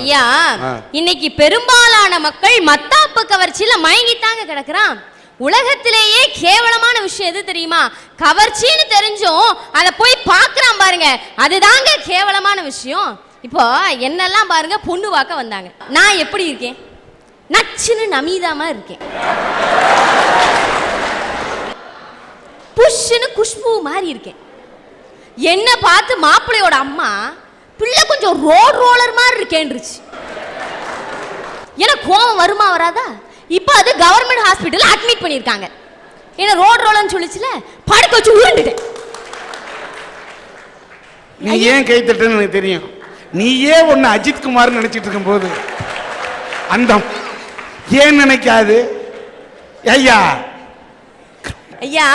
ஐயா. இன்னைக்கு பெரும்பாலான மக்கள் மத்தாப்பு கவர்ச்சியில மயங்கித்தாங்க கிடக்குறான். உலகத்திலேயே கேவலமான விஷயம் எது தெரியுமா? கவர்ச்சின்னு தெரிஞ்சும் அதை போய் பார்க்கறான் பாருங்க. அதுதாங்க கேவலமான விஷயம். இப்போ என்னெல்லாம் பாருங்க பொண்ணு பார்க்க வந்தாங்க. நான் எப்படி இருக்கேன்? நச்சுன்னு நமீதாமா இருக்கேன். புஷ்ஷுன்னு குஷ்பு மாதிரி இருக்கேன். என்ன பார்த்து மாப்பிள்ளையோட அம்மா பிள்ளை கொஞ்சம் ரோட் ரோலர் மாதிரி இருக்கேன்றுச்சு. எனக்கு கோவம் வருமா வராதா? இப்போ அது கவர்மெண்ட் ஹாஸ்பிட்டல் அட்மிட் பண்ணியிருக்காங்க. என்ன ரோட் ரோலர்னு சொல்லிச்சுல படுக்க வச்சு உருண்டுட்டேன். நீ ஏன் கை தட்டுன்னு எனக்கு தெரியும். நீயே ஒன்னு அஜித் குமார் நினைச்சிட்டு இருக்கும்போது அந்த ஏன் நினைக்காது? ஐயா. ஐயா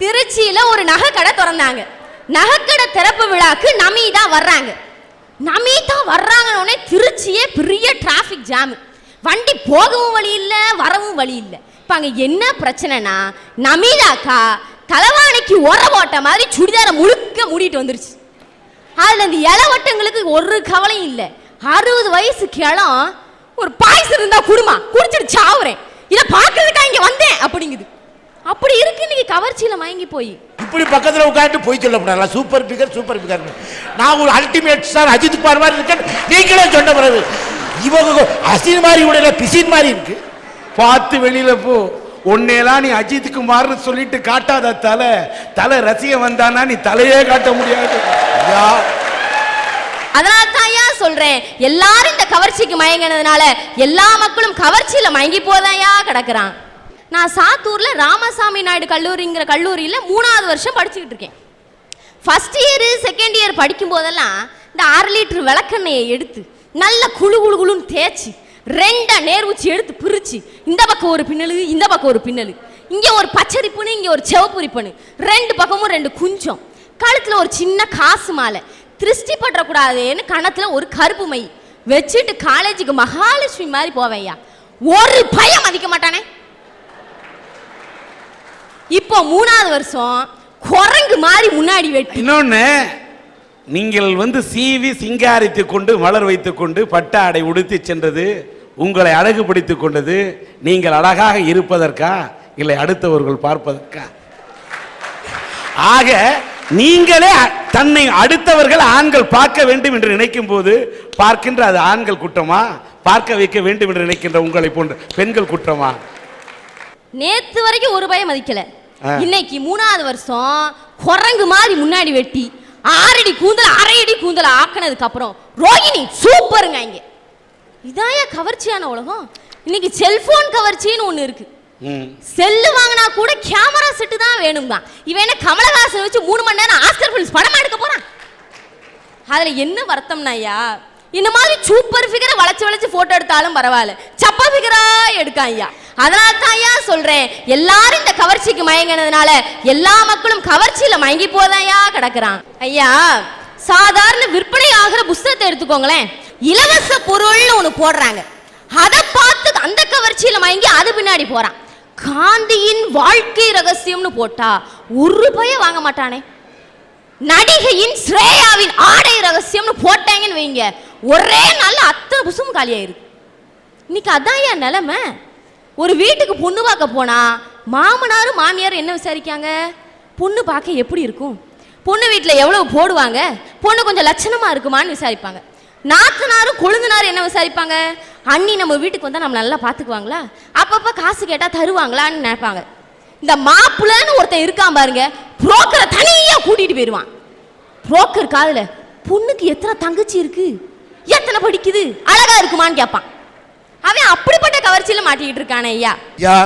திருச்சியில ஒரு நகைக்கடை திறந்தாங்க. நகைக்கடை திறப்பு விழாக்கு நமிதா வர்றாங்க. நமிதா வர்றாங்கன்னு திருச்சியே பெரிய டிராஃபிக் ஜாம் வண்டி போகவும் வழி இல்லை வரவும் வழி இல்லை. இப்போ அங்கே என்ன பிரச்சனைனா நமிதாக்கா தலைவாணிக்கு உர போட்ட மாதிரி சுடிதாரை முழுக்க மூடிட்டு வந்துருச்சு. அதில் இந்த இளவட்டங்களுக்கு ஒரு கவலையும் இல்லை. அறுபது வயசு கிளம் ஒரு பாயசம் இருந்தா குடுமா குடிச்சிட்டு சாவுறேன். இதை பார்க்கறதுக்கா இங்கே வந்தேன் அப்படிங்குது. அப்படி இருக்கு இன்னைக்கு கவர்ச்சியில் மயங்கி போய். இப்படி பக்கத்துல உட்காந்து போய் சொல்லக்கூடாது சூப்பர் பிகர் சூப்பர் பிகர் நான் ஒரு அல்டிமேட் ஸ்டார் அஜித் குமார் மாதிரி இருக்கேன். நீங்களே சொன்ன பிறகு இவங்க அசின் மாதிரி உடைய பிசின் மாதிரி இருக்கு. பார்த்து வெளியில போ. உன்னையெல்லாம் நீ அஜித் குமார்னு சொல்லிட்டு காட்டாத தலை. தலை ரசிகன் வந்தானா நீ தலையே காட்ட முடியாது. அதனால தான் ஏன் சொல்றேன். எல்லாரும் இந்த கவர்ச்சிக்கு மயங்கினதுனால எல்லா மக்களும் கவர்ச்சியில மயங்கி போதாயா கிடக்குறான். நான் சாத்தூரில் ராமசாமி நாயுடு கல்லூரிங்கிற கல்லூரியில் மூணாவது வருஷம் படிச்சுக்கிட்டு இருக்கேன். ஃபஸ்ட் இயரு செகண்ட் இயர் படிக்கும் போதெல்லாம் இந்த அரை லிட்டர் விளக்கெண்ணெயை எடுத்து நல்ல குளு குழு குழுன்னு தேய்ச்சி ரெண்டா நேர்வூச்சி எடுத்து பிரித்து இந்த பக்கம் ஒரு பின்னலு இந்த பக்கம் ஒரு பின்னலு. இங்கே ஒரு பச்சரிப்புன்னு இங்கே ஒரு சிவப்பு ரெண்டு பக்கமும் ரெண்டு குஞ்சம். கழுத்தில் ஒரு சின்ன காசு மாலை. திருஷ்டி பற்றக்கூடாதுன்னு கணத்தில் ஒரு கருப்பு மை. வச்சுட்டு காலேஜுக்கு மகாலட்சுமி மாதிரி போவேன்யா ஒரு பயம் மதிக்க மாட்டானே. இப்போ மூணாவது வருஷம் குரங்கு மாதிரி முன்னாடி வெட்டி. இன்னொன்னு நீங்கள் வந்து சீவி சிங்காரித்துக் கொண்டு மலர் வைத்துக் கொண்டு பட்டு ஆடை உடுத்தி சென்றது உங்களை அழகுபடுத்திக் கொண்டது நீங்கள் அழகாக இருப்பதற்கா இல்லை அடுத்தவர்கள் பார்ப்பதற்கா? ஆக நீங்களே தன்னை அடுத்தவர்கள் ஆண்கள் பார்க்க வேண்டும் என்று நினைக்கும் போது பார்க்கின்ற அது ஆண்கள் குற்றமா? பார்க்க வைக்க வேண்டும் என்று நினைக்கின்ற உங்களை போன்ற பெண்கள் குற்றமா? நேத்து வரைக்கும் ஒரு பயம் மதிக்கல. இன்னைக்கு மூணாவது வருஷம் குரங்கு மாதிரி முன்னாடி வெட்டி ஆறடி கூந்தல அரை அடி கூந்தல ஆக்கினதுக்கு அப்புறம் ரோகிணி சூப்பருங்க இங்க. இதாயா கவர்ச்சியான உலகம்? இன்னைக்கு செல்போன் கவர்ச்சின்னு ஒண்ணு இருக்கு. ம். செல்லு வாங்கினா கூட கேமரா செட்டு தான் வேணும் தான். இவன் என்ன கமலஹாசன் வச்சு மூணு மணி நேரம் ஆஸ்கர் ஃபிலிம்ஸ் படமா எடுக்க போறான்? அதுல என்ன வருத்தம்னா ஐயா இந்த மாதிரி சூப்பர் ஃபிகரை வளைச்சு வளைச்சு போட்டோ எடுத்தாலும் பரவாயில்ல. சப்ப ஃபிகரா எடுக்கான் ஐயா. அதனால தான் ஐயா சொல்றேன். எல்லாரும் இந்த கவர்ச்சிக்கு மயங்கினதுனால எல்லா மக்களும் கவர்ச்சியில மயங்கி போதாயா கிடக்குறான். ஐயா சாதாரண விற்பனை ஆகிற புஸ்தகத்தை எடுத்துக்கோங்களேன். இலவச பொருள்னு ஒன்று போடுறாங்க. அதை பார்த்து அந்த கவர்ச்சியில மயங்கி அது பின்னாடி போறான். காந்தியின் வாழ்க்கை ரகசியம்னு போட்டா ஒரு ரூபாய வாங்க மாட்டானே. நடிகையின் ஸ்ரேயாவின் ஆடை ரகசியம்னு போட்டாங்கன்னு வைங்க. ஒரே நாள் அத்தனை புசும் காலியாயிருக்கு. இன்னைக்கு அதான் என் நிலைமை. ஒரு வீட்டுக்கு பொண்ணு பார்க்க போனால் மாமனாரும் மாமியாரும் என்ன விசாரிக்காங்க? பொண்ணு பார்க்க எப்படி இருக்கும்? பொண்ணு வீட்டில் எவ்வளவு போடுவாங்க? பொண்ணு கொஞ்சம் லட்சணமாக இருக்குமான்னு விசாரிப்பாங்க. நாத்தனாரும் கொழுந்தனாரும் என்ன விசாரிப்பாங்க? அண்ணி நம்ம வீட்டுக்கு வந்தால் நம்ம நல்லா பார்த்துக்குவாங்களா அப்பப்போ காசு கேட்டால் தருவாங்களான்னு நினைப்பாங்க. இந்த மாப்பிள்ளன்னு ஒருத்தன் இருக்கான் பாருங்க புரோக்கரை தனியாக கூட்டிகிட்டு போயிடுவான் புரோக்கர் காதில் பொண்ணுக்கு எத்தனை தங்கச்சி இருக்குது எத்தனை படிக்குது? அழகாக இருக்குமான்னு கேட்பான். அவன் அப்படிப்பட்ட கவர்ச்சியில மாட்டிக்கிட்டு இருக்கானே ஐயா. ஐயா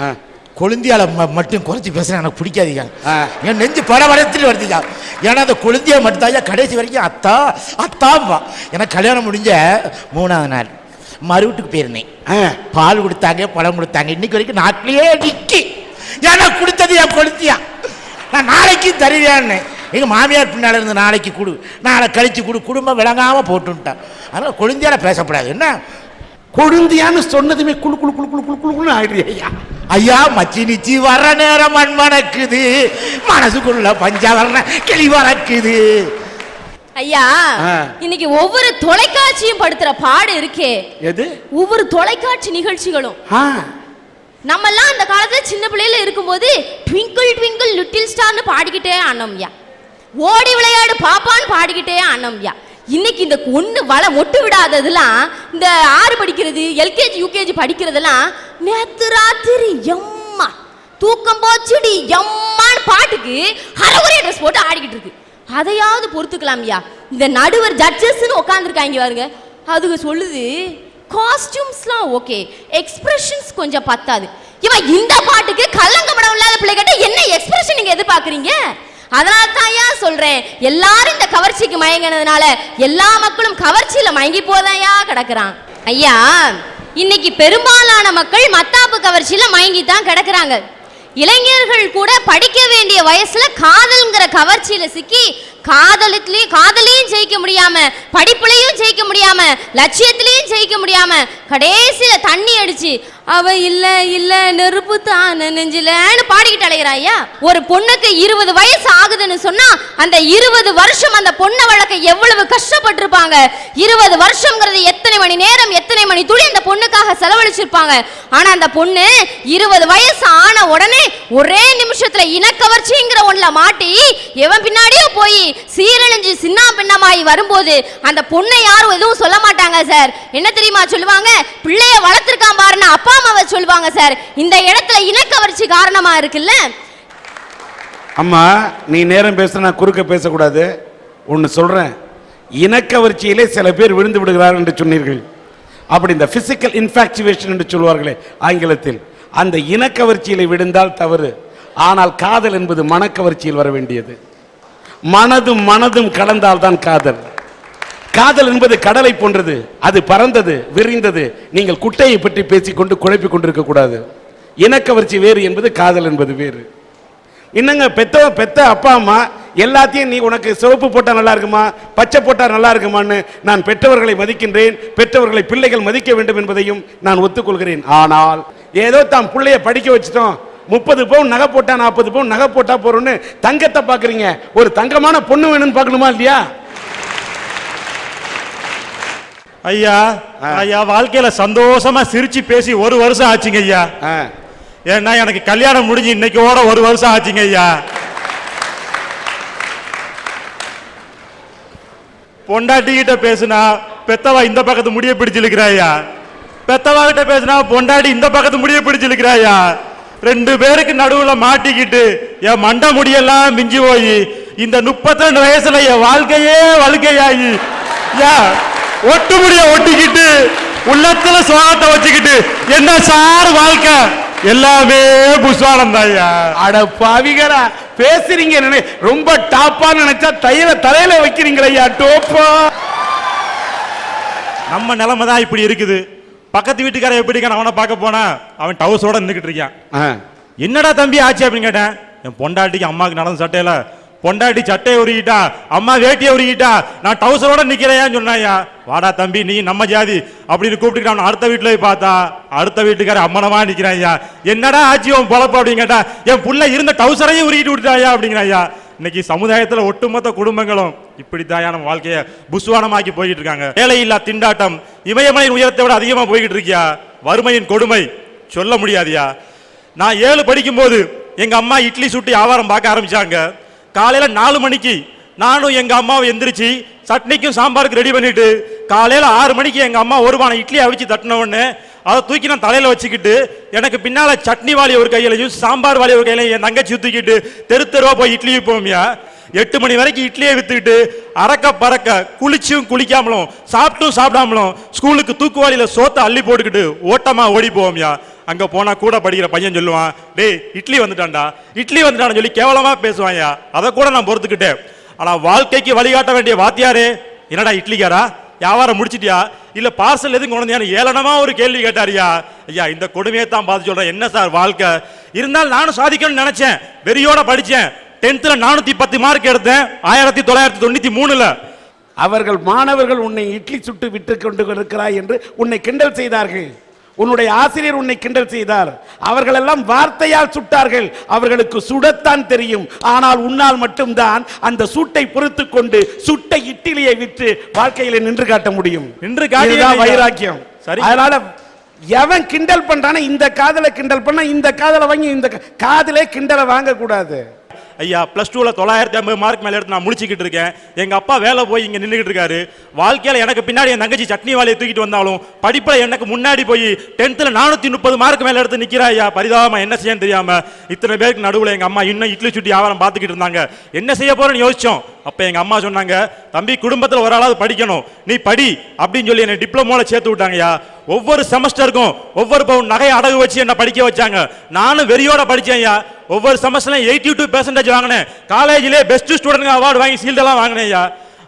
ஆ. கொழுந்தியால ம- மட்டும் குறைச்சி பேசுறேன் எனக்கு பிடிக்காதீங்க ஆ. என் நெஞ்சு பட வளர்த்துட்டு வருதுயா ஏன்னா அந்த கொழுந்தியா மட்டும் ஐயா கடைசி வரைக்கும் அத்தா அத்தாம்பா. எனக்கு கல்யாணம் முடிஞ்ச மூணாவது நாள் மறு வீட்டுக்கு போயிருந்தேன். ஆ. பால் கொடுத்தாங்க பழம் கொடுத்தாங்க. இன்னைக்கு வரைக்கும் நாட்டிலேயே நிக்கி. ஏன்னா கொடுத்தது என் கொளுத்தியா நான் நாளைக்கு தருவேன்னு. எங்கள் மாமியார் பின்னால் இருந்து நாளைக்கு கொடு. நாளை கழிச்சு கொடு. குடும்பம் விளங்காம போட்டுன்ட்டான். அதனால் கொழுந்தியால பேசப்படாது. என்ன? கொழுந்தியான்னு சொன்னதுமே குளு குளு குளு குளு குளு குளுன்னு ஆயிடுறியா ஐயா. ஐயா மச்சி நிச்சி வர நேரம் மண் மணக்குது. மனசுக்குள்ள பஞ்சவரண கிளி வறக்குது ஐயா. இன்னைக்கு ஒவ்வொரு தொலைக்காட்சியும் படுத்துற பாடு இருக்கே. எது? ஒவ்வொரு தொலைக்காட்சி நிகழ்ச்சிகளும். ஆ. நம்மெல்லாம் அந்த காலத்துல சின்ன பிள்ளையில இருக்கும்போது ட்விங்கிள் ட்விங்கிள் லிட்டில் ஸ்டார்னு பாடிக்கிட்டே ஆனோம்யா ஓடி விளையாடு பாப்பான்னு பாடிக்கிட்டே ஆனோம்யா இன்னைக்கு இந்த ஒன்று வள மொட்டு விடாததெல்லாம் இந்த ஆறு படிக்கிறது எல்கேஜி யூகேஜி படிக்கிறதெல்லாம் நேத்து ராத்திரி எம்மா தூக்கம் போச்சுடி எம்மான்னு பாட்டுக்கு ஹரகுரே ட்ரெஸ் போட்டு ஆடிக்கிட்டு இருக்கு. அதையாவது பொறுத்துக்கலாம்யா இந்த நடுவர் ஜட்ஜஸ்ன்னு உட்காந்துருக்காங்க பாருங்க. அதுங்க சொல்லுது காஸ்டியூம்ஸ்லாம் ஓகே எக்ஸ்பிரஷன்ஸ் கொஞ்சம் பத்தாது. இவன் இந்த பாட்டுக்கு கல்லங்கமடம் இல்லாத பிள்ளைகிட்ட என்ன எக்ஸ்பிரஷன் நீங்கள் எதிர்பார்க்குறீங்க? அதனால தான் ஏன் சொல்றேன். எல்லாரும் இந்த கவர்ச்சிக்கு மயங்கினதுனால எல்லா மக்களும் கவர்ச்சியில மயங்கி போதையா கிடக்குறான். ஐயா இன்னைக்கு பெரும்பாலான மக்கள் மத்தாப்பு கவர்ச்சியில மயங்கி தான் கிடக்குறாங்க. இளைஞர்கள் கூட படிக்க வேண்டிய வயசுல காதல்ங்கிற கவர்ச்சியில சிக்கி காதலத்திலையும் காதலையும் ஜெயிக்க முடியாம படிப்புலையும் ஜெயிக்க முடியாம லட்சியத்திலையும் ஜெயிக்க முடியாம கடைசியில தண்ணி அடிச்சு அவ இல்ல இல்ல நெருப்பு தான் நெஞ்சிலன்னு பாடிக்கிட்டு அலைகிறாயா ஒரு பொண்ணுக்கு இருபது வயசு ஆகுதுன்னு சொன்னா அந்த இருபது வருஷம் அந்த பொண்ணை வளர்க்க எவ்வளவு கஷ்டப்பட்டிருப்பாங்க? இருபது வருஷம்ங்கிறது எத்தனை மணி நேரம் எத்தனை மணி துளி அந்த பொண்ணுக்காக செலவழிச்சிருப்பாங்க? ஆனா அந்த பொண்ணு இருபது வயசு ஆன உடனே ஒரே நிமிஷத்துல இனக்கவர்ச்சிங்கிற ஒண்ணுல மாட்டி எவன் பின்னாடியே போய் சீரழிஞ்சு சின்ன பின்னமாயி வரும்போது அந்த பொண்ணை யாரும் எதுவும் சொல்ல மாட்டாங்க சார். என்ன தெரியுமா சொல்லுவாங்க? பிள்ளைய வளர்த்துருக்கான் பாருன்னு அப்பா அம்மாவை சொல்லுவாங்க சார். இந்த இடத்துல இனக்கவர்ச்சி காரணமா இருக்குல்ல? அம்மா நீ நேரம் பேச நான் குறுக்க பேசக்கூடாது. ஒன்று சொல்கிறேன் இனக்கவர்ச்சியிலே சில பேர் விழுந்து விடுகிறார்கள் என்று சொன்னீர்கள். அப்படி இந்த பிசிக்கல் இன்ஃபாக்சுவேஷன் என்று சொல்வார்களே ஆங்கிலத்தில். அந்த இணக்கவர்ச்சியில் விழுந்தால் தவறு. ஆனால் காதல் என்பது மனக்கவர்ச்சியில் வர வேண்டியது. மனதும் மனதும் கலந்தால்தான் காதல். காதல் என்பது கடலை போன்றது. அது பறந்தது விரிந்தது. நீங்கள் குட்டையை பற்றி பேசிக்கொண்டு குழப்பிக் கொண்டிருக்க கூடாது. இனக்கவர்ச்சி வேறு என்பது காதல் என்பது வேறு. என்னங்க பெத்த பெத்த அப்பா அம்மா எல்லாத்தையும் நீ உனக்கு சிவப்பு போட்டால் நல்லா இருக்குமா பச்சை போட்டால் நல்லா இருக்குமான்னு நான் பெற்றவர்களை மதிக்கின்றேன் பெற்றவர்களை பிள்ளைகள் மதிக்க வேண்டும் என்பதையும் நான் ஒத்துக்கொள்கிறேன். ஆனால் ஏதோ தாம் பிள்ளைய படிக்க வச்சிட்டோம் முப்பது பவுன் நகை போட்டா நாற்பது பவுன் நகை போட்டா போறோம்னு தங்கத்தை பாக்குறீங்க ஒரு தங்கமான பொண்ணு வேணும்னு பார்க்கணுமா இல்லையா? ஐயா ஐயா வாழ்க்கையில சந்தோஷமா சிரிச்சு பேசி ஒரு வருஷம் ஆச்சுங்க ஐயா. ஏன்னா எனக்கு கல்யாணம் முடிஞ்சு இன்னைக்கோட ஒரு வருஷம் ஆச்சுங்க ஐயா. பொண்டாட்டி கிட்ட பேசுனா பெத்தவா இந்த பக்கத்து முடிய பிடிச்சிருக்கிறாயா பெத்தவா கிட்ட பேசுனா பொண்டாட்டி இந்த பக்கத்து முடிய பிடிச்சிருக்கிறாயா ரெண்டு பேருக்கு நடுவுல மாட்டிக்கிட்டு என் மண்டை முடியெல்லாம் மிஞ்சி போய் இந்த முப்பத்தி ரெண்டு வயசுல என் வாழ்க்கையே வழுக்கையாகி ஒட்டு முடிய ஒட்டிக்கிட்டு உள்ளத்துல சோகத்தை வச்சுக்கிட்டு என்ன சார் வாழ்க்கை? எல்லாமே புஷ்வானந்தாயா அட பாவிகளா பேசுறீங்க ரொம்ப டாப்பா நினைச்சா தையில தலையில வைக்கிறீங்களா டோப்பா. நம்ம நிலைமை தான் இப்படி இருக்குது. பக்கத்து வீட்டுக்காரன் எப்படி இருக்கான் அவனை பார்க்க போனா அவன் டவுஸோட நின்றுக்கிட்டு இருக்கான். என்னடா தம்பி ஆச்சு அப்படின்னு கேட்டேன். என் பொண்டாட்டிக்கு அம்மாவுக்கு நடந்த சட்டையில பொண்டாட்டி சட்டையை உருகிட்டா அம்மா வேட்டியை உருகிட்டா நான் டவுசரோட நிக்கிறேன்னு சொன்னாயா? வாடா தம்பி நீ நம்ம ஜாதி அப்படின்னு கூப்பிட்டு அடுத்த வீட்டுல போய் பார்த்தா அடுத்த வீட்டுக்கார அம்மனமா நிக்கிறாயா? என்னடா ஆச்சு உன் பொழப்பு அப்படின்னு கேட்டா என் புள்ள இருந்த டவுசரையும் உருகிட்டு விட்டுட்டாயா அப்படிங்கிறாயா? இன்னைக்கு சமுதாயத்தில் ஒட்டுமொத்த குடும்பங்களும் இப்படித்தான் நம்ம வாழ்க்கையை புஸ்வானமாக்கி போய்கிட்டு இருக்காங்க வேலையில்லா திண்டாட்டம் இமயமலையின் உயரத்தை விட அதிகமாக போய்கிட்டு இருக்கியா வறுமையின் கொடுமை சொல்ல முடியாதியா? நான் ஏழு படிக்கும்போது எங்கள் அம்மா இட்லி சுட்டி வியாபாரம் பார்க்க ஆரம்பித்தாங்க காலையில் நாலு மணிக்கு நானும் எங்கள் அம்மாவும் எந்திரிச்சு சட்னிக்கும் சாம்பாருக்கு ரெடி பண்ணிட்டு காலையில் ஆறு மணிக்கு எங்கள் அம்மா ஒரு பானை இட்லி அவிச்சு தட்டினவுடனே அதை தூக்கி நான் தலையில் வச்சுக்கிட்டு எனக்கு பின்னால் சட்னி வாளி ஒரு கையிலையும் சாம்பார் வாளி ஒரு கையிலையும் என் தங்கச்சி தூக்கிட்டு தெரு தெருவா போய் இட்லி போமியா எட்டு மணி வரைக்கும் இட்லியை வித்துக்கிட்டு அறக்க பறக்க குளிச்சும் குளிக்காமலும் சாப்பிட்டும் சாப்பிடாமலும் ஸ்கூலுக்கு தூக்குவாளியில் சோத்தை அள்ளி போட்டுக்கிட்டு ஓட்டமாக ஓடி போவோம்யா அங்கே போனால் கூட படிக்கிற பையன் சொல்லுவான் டேய் இட்லி வந்துட்டான்டா. இட்லி வந்துட்டான்னு சொல்லி கேவலமாக பேசுவான்யா அதை கூட நான் பொறுத்துக்கிட்டேன். ஆனால் வாழ்க்கைக்கு வழிகாட்ட வேண்டிய வாத்தியாரே என்னடா இட்லிக்காரா? வியாபாரம் முடிச்சிட்டியா? இல்ல பார்சல் எதுவும் கொண்டு ஏளனமா ஒரு கேள்வி கேட்டாரியா? ஐயா இந்த கொடுமையை தான் பார்த்து சொல்றேன். என்ன சார் வாழ்க்கை? இருந்தாலும் நானும் சாதிக்கணும்னு நினைச்சேன். வெறியோட படிச்சேன். டென்த்ல நானூத்தி பத்து மார்க் எடுத்தேன். ஆயிரத்தி தொள்ளாயிரத்தி தொண்ணூத்தி மூணுல. அவர்கள் மாணவர்கள் உன்னை இட்லி சுட்டு விட்டு கொண்டு இருக்கிறாய் என்று உன்னை கிண்டல் செய்தார்கள். உன்னுடைய ஆசிரியர் உன்னை கிண்டல் செய்தார். அவர்களெல்லாம் வார்த்தையால் சுட்டார்கள். அவர்களுக்கு சுடத்தான் தெரியும். ஆனால் உன்னால் மட்டும்தான் அந்த சூட்டை பொறுத்து கொண்டு சுட்ட இட்டிலியை விற்று வாழ்க்கையில நின்று காட்ட முடியும். நின்று காட்டியது. வைராக்கியம். சரி. அதனால எவன் கிண்டல் பண்றானோ இந்த காதல கிண்டல் பண்ணா இந்த காதல வாங்கி இந்த காதிலே கிண்டலை வாங்க கூடாது ஐயா ப்ளஸ் டூவில் தொள்ளாயிரத்தி ஐம்பது மார்க் மேலே எடுத்து நான் முடிச்சுக்கிட்டு இருக்கேன். எங்கள் அப்பா வேலை போய் இங்கே நின்றுக்கிட்டு இருக்காரு. வாழ்க்கையில் எனக்கு பின்னாடி என் தங்கச்சி சட்னி வாழையை தூக்கிட்டு வந்தாலும் படிப்பில் எனக்கு முன்னாடி போய் டென்த்தில் நானூற்றி முப்பது மார்க் மேலே எடுத்து நிற்கிறா ஐயா. பரிதாபமாக என்ன செய்யன்னு தெரியாமல் இத்தனை பேருக்கு நடுவில் எங்கள் அம்மா இன்னும் இட்லி சுட்டி வியாபாரம் பார்த்துக்கிட்டு இருந்தாங்க. என்ன செய்ய போகிறேன்னு யோசிச்சோம். அப்போ எங்கள் அம்மா சொன்னாங்க தம்பி குடும்பத்தில் ஒரு ஆளாவது படிக்கணும். நீ படி அப்படின்னு சொல்லி என்னை டிப்ளமோவில் சேர்த்து விட்டாங்கய்யா ஒவ்வொரு செமஸ்டருக்கும் ஒவ்வொரு பவுன் நகையை அடகு வச்சு என்னை படிக்க வச்சாங்க. நானும் வெறியோட ஐயா. ஒவ்வொரு செமஸ்டர்லையும் எயிட்டி டூ பெர்சன்டேஜ் வாங்கினேன். காலேஜிலே பெஸ்ட் ஸ்டூடெண்ட் அவார்டு வாங்கி சீல்டெல்லாம் வாங்கினேன்யா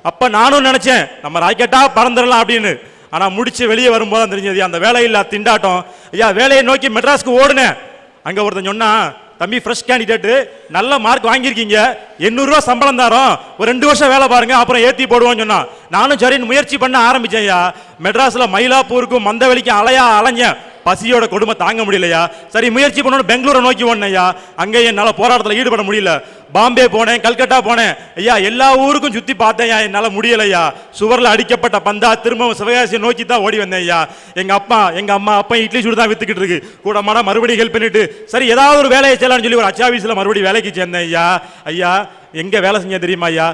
அப்போ நானும் நினச்சேன் நம்ம ராக்கெட்டாக பறந்துடலாம் அப்படின்னு. ஆனால் முடிச்சு வெளியே வரும்போது தான் தெரிஞ்சது அந்த வேலையில்லா திண்டாட்டம். ஐயா வேலையை நோக்கி மெட்ராஸ்க்கு ஓடுனேன். அங்கே ஒருத்தன் சொன்னான் தம்பி ஃப்ரெஷ் கேண்டிடேட்டு நல்ல மார்க் வாங்கியிருக்கீங்க. எண்ணூறுரூவா சம்பளம் தரோம். ஒரு ரெண்டு வருஷம் வேலை பாருங்க அப்புறம் ஏற்றி போடுவோம்னு சொன்னான். நானும் சரின்னு முயற்சி பண்ண ஆரம்பித்தேன் ஐயா. மெட்ராஸில் மயிலாப்பூருக்கும் மந்தவெளிக்கும் அலையா அலைஞ்சேன். பசியோட கொடுமை தாங்க முடியலையா? சரி முயற்சி பண்ணணும் பெங்களூரை நோக்கி ஓடனையா அங்கே என்னால் போராட்டத்தில் ஈடுபட முடியல. பாம்பே போனேன் கல்கட்டா போனேன். ஐயா எல்லா ஊருக்கும் சுற்றி பார்த்தேன் என்னால் முடியலையா? சுவரில் அடிக்கப்பட்ட பந்தா திரும்பவும் சிவகாசியை நோக்கி தான் ஓடி வந்தேன் ஐயா எங்கள் அப்பா எங்கள் அம்மா அப்பா இட்லி சுடு தான் வித்துக்கிட்டு இருக்கு. கூட மாட மறுபடியும் ஹெல்ப் பண்ணிட்டு சரி ஏதாவது ஒரு வேலையை செய்யலாம்னு சொல்லி ஒரு அச்சாபீஸில் மறுபடியும் வேலைக்கு சேர்ந்தேன் ஐயா ஐயா எங்கே வேலை செஞ்சேன் தெரியுமா ஐயா?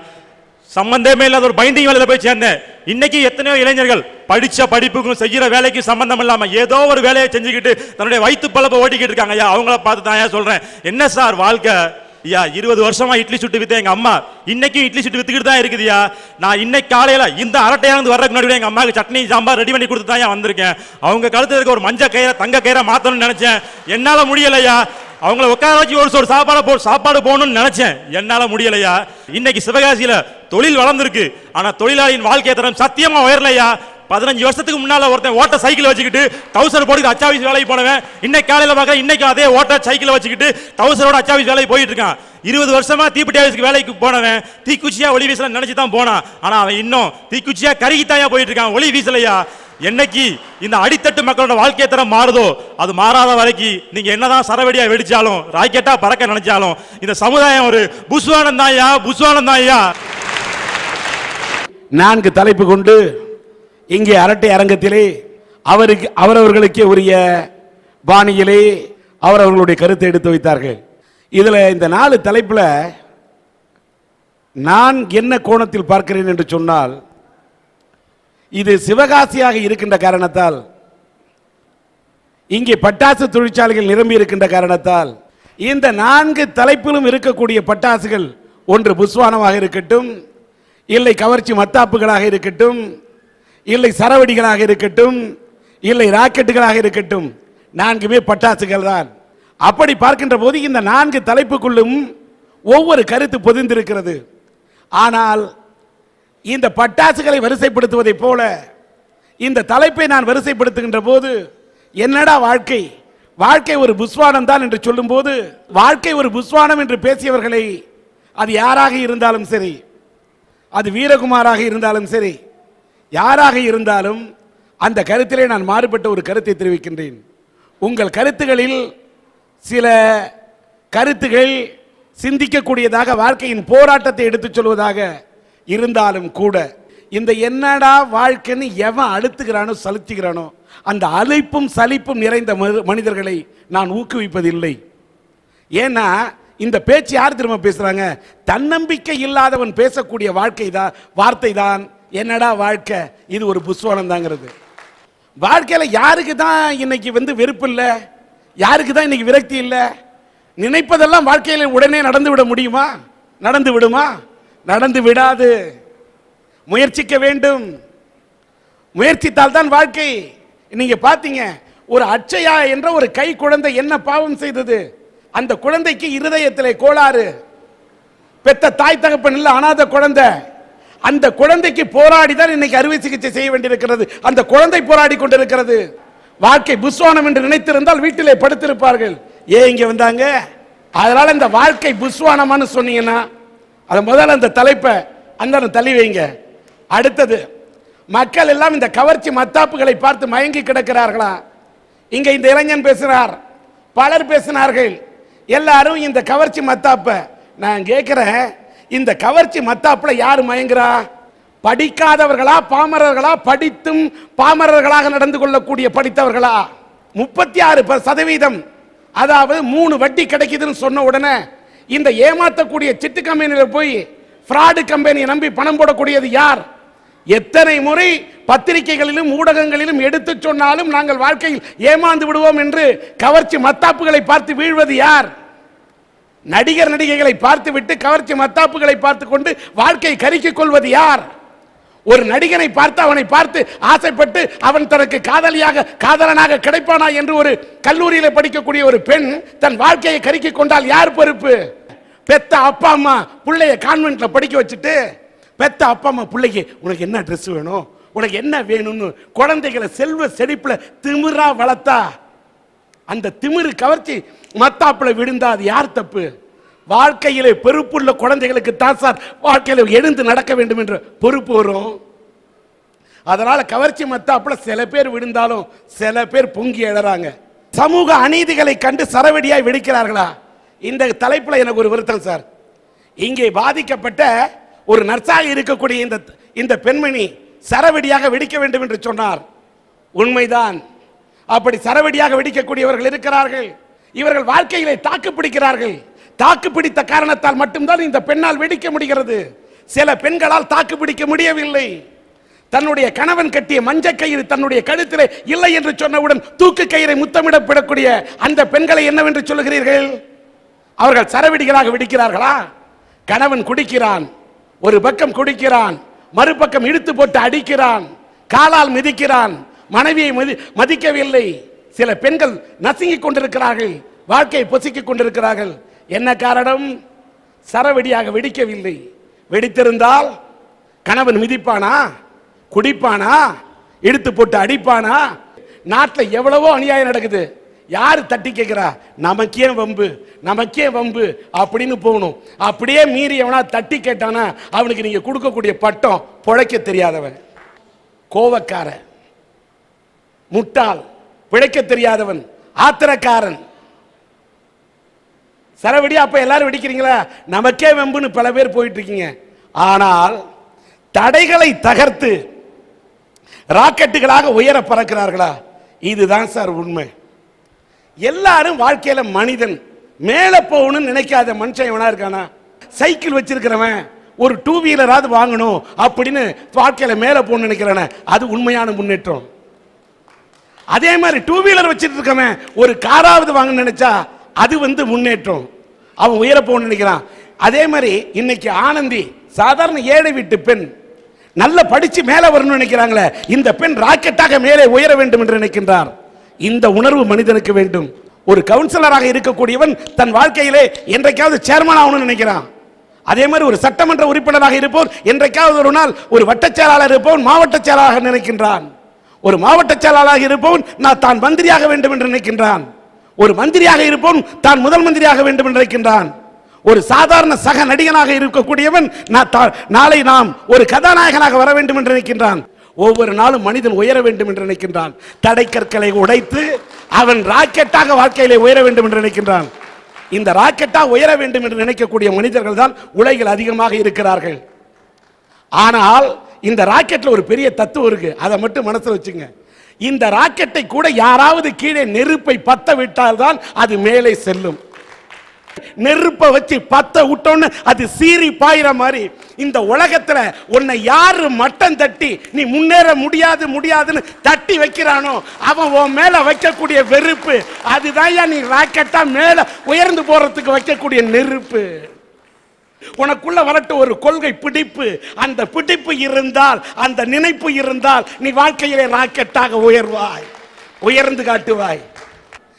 சம்பந்தமே இல்லாத ஒரு பைண்டிங் வேலையில் போய் சேர்ந்தேன். இன்னைக்கு எத்தனையோ இளைஞர்கள் படிச்ச படிப்புக்கும் செய்யற வேலைக்கு சம்பந்தம் இல்லாம ஏதோ ஒரு வேலையை செஞ்சுக்கிட்டு தன்னுடைய வயிற்று பழப்ப ஓட்டிக்கிட்டு இருக்காங்க. ஐயா அவங்கள பார்த்து தான் ஐயா சொல்றேன். என்ன சார் வாழ்க்கை? ஐயா இருபது வருஷமா இட்லி சுட்டு வித்த எங்க அம்மா. இன்னைக்கும் இட்லி சுட்டு வித்துக்கிட்டு தான் இருக்குதுயா நான் இன்னைக்கு காலையில இந்த அரட்டையானது வர்றதுக்கு முன்னாடி எங்க அம்மாவுக்கு சட்னி சாம்பார் ரெடி பண்ணி கொடுத்து தான் வந்திருக்கேன். அவங்க கழுத்துல இருக்க ஒரு மஞ்சள் கயிறை தங்க கயிறை மாத்தணும்னு நினைச்சேன். என்னால முடியலையா அவங்கள உட்கார வச்சு ஒரு சோறு சாப்பாடு போ சாப்பாடு போகணும்னு நினைச்சேன். என்னால் முடியலையா? இன்னைக்கு சிவகாசியில் தொழில் வளர்ந்துருக்கு. ஆனால் தொழிலாளியின் வாழ்க்கை தரம் சத்தியமாக உயரலையா? பதினஞ்சு வருஷத்துக்கு முன்னால் ஒருத்தன் ஓட்ட சைக்கிள் வச்சுக்கிட்டு டவுசர் போட்டு அச்சாவிஸ் வேலைக்கு போனவன். இன்னைக்கு காலையில் பார்க்க இன்னைக்கு அதே ஓட்ட சைக்கிளை வச்சுக்கிட்டு டவுசரோட அச்சாவிஸ் வேலைக்கு போயிட்டு இருக்கான். இருபது வருஷமா தீப்பெட்டி ஆஃபீஸ்க்கு வேலைக்கு போனவன். தீக்குச்சியா ஒளி வீசல நினைச்சு தான் போனான். ஆனால் அவன் இன்னும் தீக்குச்சியா கருகித்தாயா போயிட்டு இருக்கான். ஒளி வீசலையா? என்னைக்கு இந்த அடித்தட்டு மக்களோட வாழ்க்கை தரம் மாறுதோ அது மாறாத வரைக்கும் நீங்க என்னதான் சரவெடியா வெடிச்சாலும் ராக்கெட்டா பறக்க நினைச்சாலும் இந்த சமுதாயம் ஒரு புஸ்வானம் தாயா தாயா நான்கு தலைப்பு கொண்டு இங்கே அரட்டை அரங்கத்திலே அவருக்கு அவரவர்களுக்கே உரிய பாணியிலே அவரவர்களுடைய கருத்தை எடுத்து வைத்தார்கள். இதில் இந்த நாலு தலைப்பில் நான் என்ன கோணத்தில் பார்க்கிறேன் என்று சொன்னால் இது சிவகாசியாக இருக்கின்ற காரணத்தால் இங்கே பட்டாசு தொழிற்சாலைகள் நிரம்பி இருக்கின்ற காரணத்தால் இந்த நான்கு தலைப்பிலும் இருக்கக்கூடிய பட்டாசுகள் ஒன்று புஸ்வானமாக இருக்கட்டும் இல்லை கவர்ச்சி மத்தாப்புகளாக இருக்கட்டும் இல்லை சரவடிகளாக இருக்கட்டும் இல்லை ராக்கெட்டுகளாக இருக்கட்டும் நான்குமே பட்டாசுகள் தான். அப்படி பார்க்கின்ற போது இந்த நான்கு தலைப்புக்குள்ளும் ஒவ்வொரு கருத்து பொதிந்திருக்கிறது. ஆனால் இந்த பட்டாசுகளை வரிசைப்படுத்துவதைப் போல இந்த தலைப்பை நான் வரிசைப்படுத்துகின்ற போது என்னடா வாழ்க்கை? வாழ்க்கை ஒரு புஸ்வானம் தான் என்று சொல்லும்போது வாழ்க்கை ஒரு புஸ்வானம் என்று பேசியவர்களை அது யாராக இருந்தாலும் சரி அது வீரகுமாராக இருந்தாலும் சரி யாராக இருந்தாலும் அந்த கருத்திலே நான் மாறுபட்ட ஒரு கருத்தை தெரிவிக்கின்றேன். உங்கள் கருத்துகளில் சில கருத்துகள் சிந்திக்கக்கூடியதாக வாழ்க்கையின் போராட்டத்தை எடுத்துச் சொல்வதாக இருந்தாலும் கூட இந்த என்னடா வாழ்க்கைன்னு எவன் அழுத்துகிறானோ செலுத்துகிறானோ அந்த அழைப்பும் சலிப்பும் நிறைந்த மனிதர்களை நான் ஊக்குவிப்பதில்லை. ஏன்னா இந்த பேச்சு யார் திரும்ப பேசுறாங்க? தன்னம்பிக்கை இல்லாதவன் பேசக்கூடிய வாழ்க்கை தான் வார்த்தை தான் என்னடா வாழ்க்கை? இது ஒரு புஸ்வானம் தாங்கிறது வாழ்க்கையில் யாருக்கு தான் இன்னைக்கு வந்து வெறுப்பு இல்லை? யாருக்கு தான் இன்னைக்கு விரக்தி இல்லை? நினைப்பதெல்லாம் வாழ்க்கையில் உடனே நடந்து விட முடியுமா? நடந்து விடுமா? நடந்து விடாது. முயற்சிக்க வேண்டும். முயற்சித்தால் தான் வாழ்க்கை. நீங்க பாத்தீங்க ஒரு அச்சையா என்ற ஒரு கை குழந்தை என்ன பாவம் செய்தது? அந்த குழந்தைக்கு இருதயத்திலே கோளாறு. பெத்த தாய் தகப்பன் இல்ல அனாத குழந்தை. அந்த குழந்தைக்கு போராடி தான் இன்னைக்கு அறுவை சிகிச்சை செய்ய வேண்டியிருக்கிறது. அந்த குழந்தை போராடி கொண்டிருக்கிறது. வாழ்க்கை புஸ்வானம் என்று நினைத்திருந்தால் வீட்டிலே படுத்திருப்பார்கள். ஏன் இங்க வந்தாங்க? அதனால இந்த வாழ்க்கை புஸ்வானமானு சொன்னீங்கன்னா அதை முதல்ல அந்த தலைப்பை அந்த தள்ளி வைங்க. அடுத்தது மக்கள் எல்லாம் இந்த கவர்ச்சி மத்தாப்புகளை பார்த்து மயங்கி கிடக்கிறார்களா? இங்க இந்த இளைஞன் பேசுகிறார் பலர் பேசினார்கள். எல்லாரும் இந்த கவர்ச்சி மத்தாப்ப நான் கேட்குறேன் இந்த கவர்ச்சி மத்தாப்புல யார் மயங்குறா? படிக்காதவர்களா பாமரர்களா படித்தும் பாமரர்களாக நடந்து கொள்ளக்கூடிய படித்தவர்களா? முப்பத்தி ஆறு சதவீதம். அதாவது மூணு வட்டி கிடைக்குதுன்னு சொன்ன உடனே இந்த ஏமாற்றக்கூடிய சிட்டு கம்பெனியில் போய் ஃப்ராடு கம்பெனியை நம்பி பணம் போடக்கூடியது யார்? எத்தனை முறை பத்திரிகைகளிலும் ஊடகங்களிலும் எடுத்து சொன்னாலும் நாங்கள் வாழ்க்கையில் ஏமாந்து விடுவோம் என்று கவர்ச்சி மத்தாப்புகளை பார்த்து வீழ்வது யார்? நடிகர் நடிகைகளை பார்த்து விட்டு கவர்ச்சி மத்தாப்புகளை பார்த்து கொண்டு வாழ்க்கையை கருக்கிக் கொள்வது யார்? ஒரு நடிகனை பார்த்து அவனை பார்த்து ஆசைப்பட்டு அவன் தனக்கு காதலியாக காதலனாக கிடைப்பானா என்று ஒரு கல்லூரியில் படிக்கக்கூடிய ஒரு பெண் தன் வாழ்க்கையை கருக்கி கொண்டால் யார் பொறுப்பு? பெத்த அப்பா அம்மா பிள்ளைய கான்வென்ட்ல படிக்க வச்சுட்டு பெத்த அப்பா அம்மா பிள்ளைக்கு உனக்கு என்ன ட்ரெஸ் வேணும்? உனக்கு என்ன வேணும்னு குழந்தைகளை செல்வ செழிப்புல திமிரா வளர்த்தா அந்த திமிரு கவர்ச்சி மத்தாப்புல விழுந்தா அது யார் தப்பு? வாழ்க்கையிலே பொறுப்புள்ள குழந்தைகளுக்கு தான் சார் வாழ்க்கையில் எழுந்து நடக்க வேண்டும் என்ற பொறுப்பு வரும். அதனால கவர்ச்சி மத்தாப்புல சில பேர் விழுந்தாலும் சில பேர் பொங்கி எழறாங்க. சமூக அநீதிகளை கண்டு சரவெடியாய் வெடிக்கிறார்களா? இந்த தலைப்புல எனக்கு ஒரு வருத்தம் சார். இங்கே பாதிக்கப்பட்ட ஒரு நர்ஸாக இருக்கக்கூடிய இந்த இந்த பெண்மணி சரவெடியாக வெடிக்க வேண்டும் என்று சொன்னார். உண்மைதான். அப்படி சரவெடியாக வெடிக்கக்கூடியவர்கள் இருக்கிறார்கள். இவர்கள் வாழ்க்கையிலே தாக்கு பிடிக்கிறார்கள். தாக்கு பிடித்த காரணத்தால் மட்டும்தான் இந்த பெண்ணால் வெடிக்க முடிகிறது. சில பெண்களால் தாக்கு பிடிக்க முடியவில்லை. தன்னுடைய கணவன் கட்டிய மஞ்ச கயிறு தன்னுடைய கழுத்திலே இல்லை என்று சொன்னவுடன் தூக்கு கயிறை முத்தமிடப்படக்கூடிய அந்த பெண்களை என்னவென்று சொல்லுகிறீர்கள்? அவர்கள் சரவெடிகளாக வெடிக்கிறார்களா? கணவன் குடிக்கிறான் ஒரு பக்கம் குடிக்கிறான் மறுபக்கம் இழுத்து போட்டு அடிக்கிறான் காலால் மிதிக்கிறான் மனைவியை மதி- மதிக்கவில்லை. சில பெண்கள் நசுங்கிக் கொண்டிருக்கிறார்கள் வாழ்க்கையை பொசுக்கிக் கொண்டிருக்கிறார்கள். என்ன காரணம்? சரவெடியாக வெடிக்கவில்லை. வெடித்திருந்தால் கணவன் மிதிப்பானா? குடிப்பானா? இழுத்து போட்டு அடிப்பானா? நாட்டில் எவ்வளவோ அநியாயம் நடக்குது. யார் தட்டி கேட்குறா? நமக்கே வம்பு? நமக்கே வம்பு? அப்படின்னு போகணும். அப்படியே மீறி எவனா தட்டி கேட்டானா அவனுக்கு நீங்க கொடுக்கக்கூடிய பட்டம் பிழைக்க தெரியாதவன். கோவக்காரன். முட்டாள். பிழைக்க தெரியாதவன். ஆத்திரக்காரன். சரவெடி அப்ப எல்லாரும் வெடிக்கிறீங்களா? நமக்கே வெம்புன்னு பல பேர் போயிட்டு இருக்கீங்க ஆனால் தடைகளை தகர்த்து ராக்கெட்டுகளாக உயர பறக்கிறார்களா? இதுதான் சார் உண்மை. எல்லாரும் வாழ்க்கையில மனிதன். மேல போகணும்னு நினைக்காத மனுஷன் எவனா இருக்கானா? சைக்கிள் வச்சிருக்கிறவன். ஒரு டூ வீலராவது வாங்கணும் அப்படின்னு வாழ்க்கையில மேல போகணும்னு நினைக்கிறவன. அது உண்மையான முன்னேற்றம். அதே மாதிரி டூ வீலர் வச்சிட்டு இருக்கவன் ஒரு காராவது வாங்கணும்னு நினைச்சா அது வந்து முன்னேற்றம். அவன் உயர போகணும்னு நினைக்கிறான். அதே மாதிரி இன்னைக்கு ஆனந்தி சாதாரண ஏழை வீட்டு பெண் நல்ல படிச்சு மேலே வரணும்னு நினைக்கிறாங்களே இந்த பெண் ராக்கெட்டாக மேலே உயர வேண்டும் என்று நினைக்கின்றார். இந்த உணர்வு மனிதனுக்கு வேண்டும். ஒரு கவுன்சிலராக இருக்கக்கூடியவன் தன் வாழ்க்கையிலே என்றைக்காவது சேர்மன் ஆகணும்னு நினைக்கிறான். அதே மாதிரி ஒரு சட்டமன்ற உறுப்பினராக இருப்போர் என்றைக்காவது ஒரு நாள் ஒரு வட்டச் செயலாளர் இருப்பவன் மாவட்ட செயலாளராக நினைக்கின்றான். ஒரு மாவட்ட செயலாளராக இருப்பவன் நான் தான் மந்திரியாக வேண்டும் என்று நினைக்கின்றான். ஒரு மந்திரியாக இருப்பவன் தான் முதல் மந்திரியாக வேண்டும் என்று நினைக்கின்றான். ஒரு சாதாரண சக நடிகனாக இருக்கக்கூடியவன் நான் தா- நாளை நாம் ஒரு கதாநாயகனாக வர வேண்டும் என்று நினைக்கின்றான். ஒவ்வொரு நாளும் மனிதன் உயர வேண்டும் என்று நினைக்கின்றான். தடைக்கற்களை உடைத்து அவன் ராக்கெட்டாக வாழ்க்கையிலே உயர வேண்டும் என்று நினைக்கின்றான். இந்த ராக்கெட்டாக உயர வேண்டும் என்று நினைக்கக்கூடிய மனிதர்கள் தான் உலகில் அதிகமாக இருக்கிறார்கள். ஆனால் இந்த ராக்கெட்டில் ஒரு பெரிய தத்துவம் இருக்கு. அதை மட்டும் மனசில் வச்சுங்க. இந்த ராக்கெட்டை கூட யாராவது கீழே நெருப்பை பத்த விட்டால்தான் அது மேலே செல்லும். நெருப்பை வச்சு பத்த விட்டோன்னு அது சீறி பாயிற மாதிரி. இந்த உலகத்துல உன்னை யாரு மட்டம் தட்டி நீ முன்னேற முடியாது முடியாதுன்னு தட்டி வைக்கிறானோ அவன் உன் மேல வைக்கக்கூடிய வெறுப்பு. அதுதான் நீ ராக்கெட்டா மேல உயர்ந்து போறதுக்கு வைக்கக்கூடிய நெருப்பு. உனக்குள்ள வரட்டு ஒரு கொள்கை பிடிப்பு. அந்த பிடிப்பு இருந்தால் அந்த நினைப்பு இருந்தால் நீ வாழ்க்கையிலே ராக்கெட்டாக உயர்வாய் உயர்ந்து காட்டுவாய்.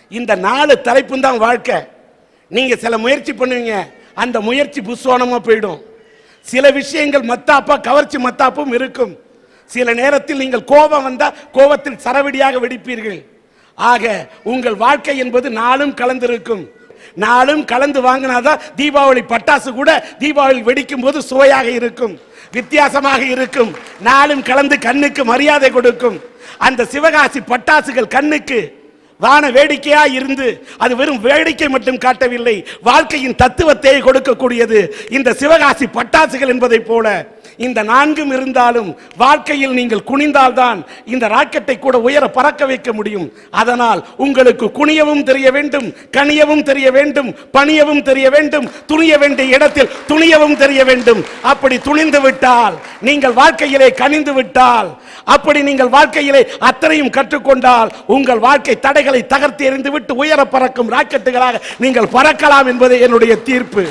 இந்த நாலு தலைப்பும் தான் வாழ்க்கை. நீங்க சில முயற்சி பண்ணுவீங்க அந்த முயற்சி புஸ்வானமா போயிடும். சில விஷயங்கள் மத்தாப்பா கவர்ச்சி மத்தாப்பும் இருக்கும். சில நேரத்தில் நீங்கள் கோபம் வந்தால் கோபத்தில் சரவடியாக வெடிப்பீர்கள். ஆக உங்கள் வாழ்க்கை என்பது நாளும் கலந்திருக்கும். நாளும் கலந்து வாங்கினாதான் தீபாவளி பட்டாசு கூட தீபாவளி வெடிக்கும் போது சுவையாக இருக்கும் வித்தியாசமாக இருக்கும். நாளும் கலந்து கண்ணுக்கு மரியாதை கொடுக்கும். அந்த சிவகாசி பட்டாசுகள் கண்ணுக்கு வான வேடிக்கையா இருந்து அது வெறும் வேடிக்கை மட்டும் காட்டவில்லை வாழ்க்கையின் தத்துவத்தை கொடுக்கக்கூடியது. இந்த சிவகாசி பட்டாசுகள் என்பதைப் போல இந்த நான்கும் இருந்தாலும் வாழ்க்கையில் நீங்கள் குனிந்தால்தான் இந்த ராக்கெட்டை கூட உயர பறக்க வைக்க முடியும். அதனால் உங்களுக்கு குனியவும் தெரிய வேண்டும் கனியவும் தெரிய வேண்டும் பணியவும் தெரிய வேண்டும் துணிய வேண்டிய இடத்தில் துணியவும் தெரிய வேண்டும். அப்படி துணிந்து விட்டால் நீங்கள் வாழ்க்கையிலே கனிந்து விட்டால் அப்படி நீங்கள் வாழ்க்கையிலே அத்தனையும் கற்றுக்கொண்டால் உங்கள் வாழ்க்கை தடைகளை தகர்த்து எறிந்து விட்டு உயர பறக்கும் ராக்கெட்டுகளாக நீங்கள் பறக்கலாம் என்பதே என்னுடைய தீர்ப்பு.